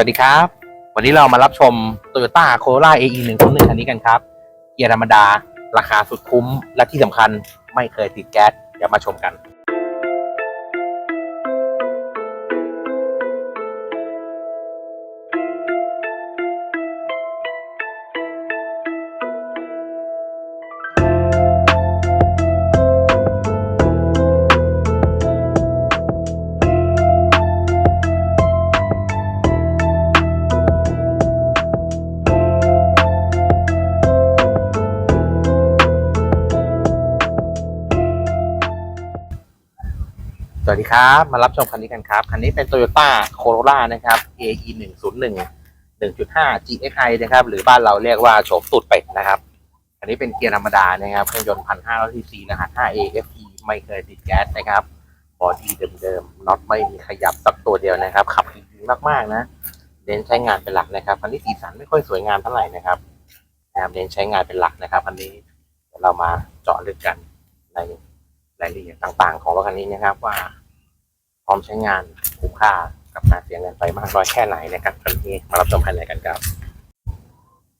สวัสดีครับ วันนี้เรามารับชม Toyota Corolla AE 1 0 1คันนี้กันครับ เกียร์ธรรมดา ราคาสุดคุ้ม และที่สำคัญไม่เคยติดแก๊ส เดี๋ยวมาชมกัน ครับ มารับชมคันนี้กันครับ คันนี้เป็น Toyota Corolla นะครับ AE 1 0 1 1.5 GXI นะครับ หรือบ้านเราเรียกว่าโฉมตูดเป็ดนะครับ อันนี้เป็นเกียร์ธรรมดานะครับ เครื่องยนต์1,500ซีซีนะฮะ 5AFE ไม่เคยติดแก๊สนะครับบอดี้เดิมๆน็อตไม่มีขยับสักตัวเดียวนะครับ ขับดีมากๆนะเน้นใช้งานเป็นหลักนะครับ คันนี้สีสันไม่ค่อยสวยงามเท่าไหร่นะครับนะครับเน้นใช้งานเป็นหลักนะครับคันนี้เดี๋ยวเรามาเจาะลึกกันในรายละเอียดต่างๆ ของรถคันนี้นะครับว่า พร้อมใช้งานคุ้มค่ากับการเสียเงินไปมากน้อยแค่ไหนนะครับคันนี้มารับชมภายในกันครับ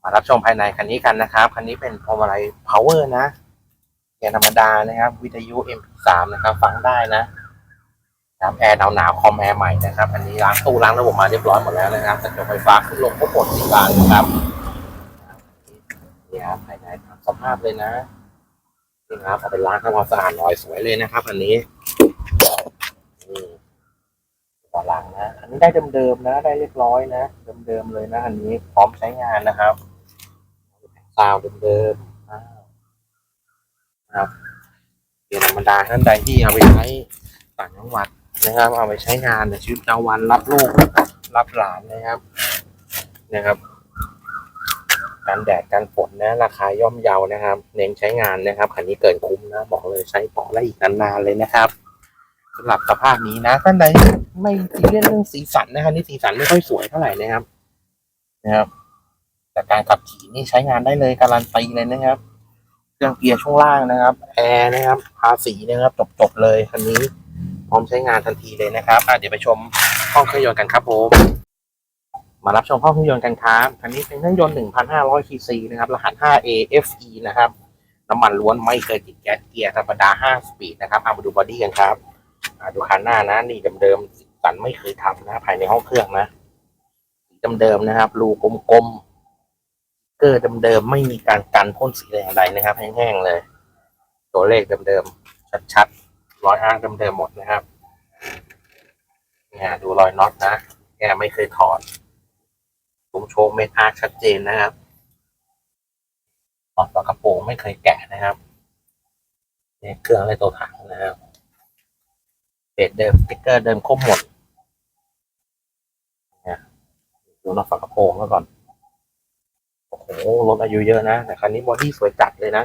มารับชมภายในคันนี้กันนะครับคันนี้เป็นพวงมาลัย power นะเกียร์ธรรมดานะครับ วิทยุ M3 นะครับ ฟังได้นะครับแอร์หนาวๆคอมแอร์ใหม่นะครับ อันนี้ล้างตู้ล้างระบบมาเรียบร้อยหมดแล้วนะครับกระจกไฟฟ้าขึ้นลงครบหมดสี่บานนะครับนี่ครับภายในสภาพเลยนะนี่ครับเอาไปล้างทำความสะอาดหน่อยสวยเลยนะครับ อันนี้ต่อหลัง นะอันนี้ได้เดิมๆนะ ได้เรียบร้อยนะ เดิมๆเลยนะ อันนี้พร้อมใช้งานนะครับซาวเดิมๆนะครับเกียร์ธรรมดาท่านใดที่เอาไปใช้ต่างจังหวัดนะครับ เอาไปใช้งานในชีวิตประจำวันรับลูกรับหลานนะครับนะครับกันแดดกันฝนนะราคาย่อมเยานะครับ เน้นใช้งานนะครับคันนี้เกินคุ้มนะ บอกเลยใช้ต่อได้อีกนานๆเลยนะครับสำหรับสภาพนี้นะท่านใด ไม่ซีเรียสเรื่องสีสันนะครับนี่สีสันไม่ค่อยสวยเท่าไหร่นะครับ นะครับแต่การขับขี่นี่ใช้งานได้เลยการันตีเลยนะครับ เครื่องเกียร์ช่วงล่างนะครับแอร์นะครับภาษีนะครับจบๆเลยคันนี้พร้อมใช้งานทันทีเลยนะครับอะเดี๋ยวไปชมห้องเครื่องยนต์กันครับผมมารับชมห้องเครื่องยนต์กันครับคันนี้เป็นเครื่องยนต์1,500 cc นะครับรหัส 5AFE นะครับน้ำมันล้วนไม่เคยติดแก๊สเกียร์ธรรมดา 5 สปีดนะครับเอามาดูบอดี้กันครับดูคันหน้านะนี่เดิมๆ สันไม่เคยทำนะ ภายในห้องเครื่องนะสีเดิมๆนะครับ รูกลมๆเกอร์เดิมๆไม่มีการกันพ่นสีแดงใดนะครับ แห้งๆเลย ตัวเลขเดิมๆชัดๆรอยอ้างเดิมๆหมดนะครับเนี่ยดูรอยน็อตนะแกไม่เคยถอดตุ้มโชว์เมทอาร์ชัดเจนนะครับถอดฝากระโปรงไม่เคยแกะนะครับเนี่ยเครื่องอะไรตัวถังนะครับเบสเดิมสติ๊กเกอร์เดิมครบหมดเนี่ย ดูนอกฝากระโปรงแล้วก่อน โอ้โหรถอายุเยอะนะ แต่คันนี้บอดี้สวยจัดเลยนะ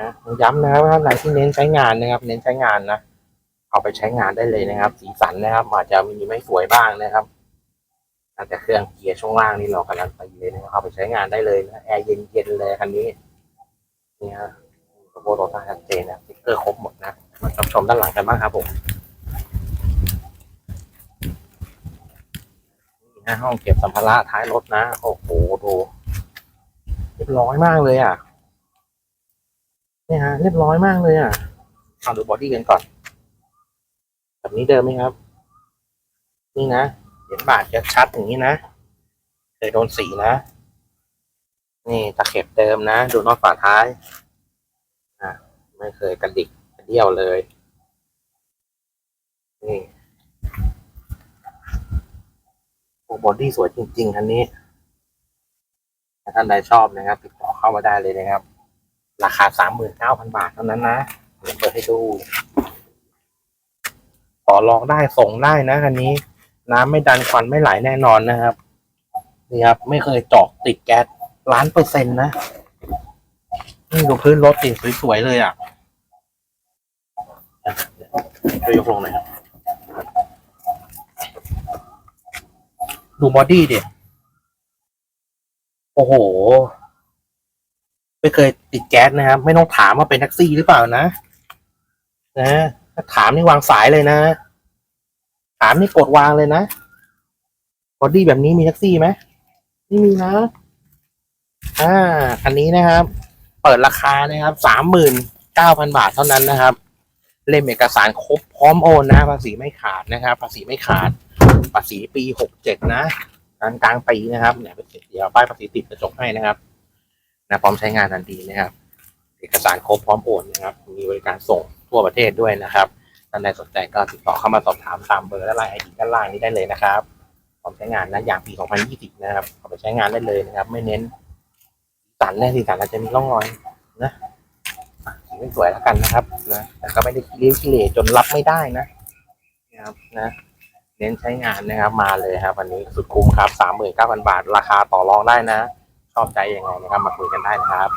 นะย้ำนะครับว่าไหนที่เน้นใช้งานนะครับ เน้นใช้งานนะ เอาไปใช้งานได้เลยนะครับ สีสันนะครับ อาจจะมีไม่สวยบ้างนะครับ แต่เครื่องเกียร์ช่วงล่างนี่เรากำลังไปเลยนะเอาไปใช้งานได้เลยนะแอร์เย็นๆเลยคันนี้ นี่ฮะโบโรต้าชัดเจนนะสติ๊กเกอร์ครบหมดนะมาชมด้านหลังกันบ้างครับผม นะห้องเก็บสัมภาระท้ายรถนะ โอ้โหดูเรียบร้อยมากเลยอะเนี่ยฮะเรียบร้อยมากเลยอะเอาดูบอดี้กันก่อน แบบนี้เดิมไหมครับ นี่นะเห็นบาดจะชัดอย่างนี้นะเคยโดนสีนะ นี่ตะเข็บเดิมนะ ดูนอกฝาท้ายอะไม่เคยกระดิกกระเดี่ยวเลยนี่โอ้ บอดี้สวยจริง ๆ คันนี้ ถ้าท่านใดชอบนะครับ ติดต่อเข้ามาได้เลยนะครับ ราคาสามหมื่นเก้าพันบาทเท่านั้นนะเดี๋ยวเปิดให้ดูต่อรองได้ส่งได้นะคันนี้ น้ำไม่ดันควันไม่ไหลแน่นอนนะครับนี่ครับ ไม่เคยจาะติดแก๊สล้านเปอร์เซ็นต์นะนี่ดูพื้นรถสิสวย ๆ เลยอะช่วยยกลงหน่อยครับ ดูบอดี้เดิโอ้โห ไม่เคยติดแก๊สนะครับ ไม่ต้องถามว่าเป็นแท็กซี่หรือเปล่านะ นะถ้าถามนี่วางสายเลยนะ ถามนี่กดวางเลยนะบอดี้แบบนี้มีแท็กซี่ไหมไม่มีนะ อ่าคันนี้นะครับ เปิดราคานะครับสามหมื่นเก้าพันบาทเท่านั้นนะครับ เล่มเอกสารครบพร้อมโอนนะ ภาษีไม่ขาดนะครับ ภาษีไม่ขาด ภาษีปีหกเจ็ดนะกลางกลางปีนะครับเนี่ยเป็นเดียวป้ายภาษีติดกระจกให้นะครับนะพร้อมใช้งานทันทีนะครับ เอกสารครบพร้อมโอนนะครับ มีบริการส่งทั่วประเทศด้วยนะครับท่านใดสนใจก็ติดต่อเข้ามาสอบถามตามเบอร์และไลน์ไอดีด้านล่างนี้ได้เลยนะครับพร้อมใช้งานนะอย่างปี 2020 นะครับเอาไปใช้งานได้เลยนะครับ ไม่เน้นสันแน่สีสันอาจจะมีร่องรอยนะสีไม่สวยแล้วกันนะครับนะแต่ก็ไม่ได้เลี้ยวกิเลสจนรับไม่ได้นะนะครับนะ เน้นใช้งานนะครับมาเลยครับวันนี้สุดคุ้มครับสามหมื่นเก้าพันบาท ราคาต่อรองได้นะชอบใจยังไงนะครับมาคุยกันได้นะครับ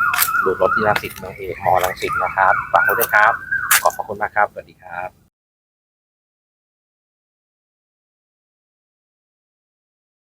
ดูรถที่รังสิตเมืองเอกมอรังสิตนะครับฝากไว้ด้วยครับขอบคุณมากครับสวัสดีครับ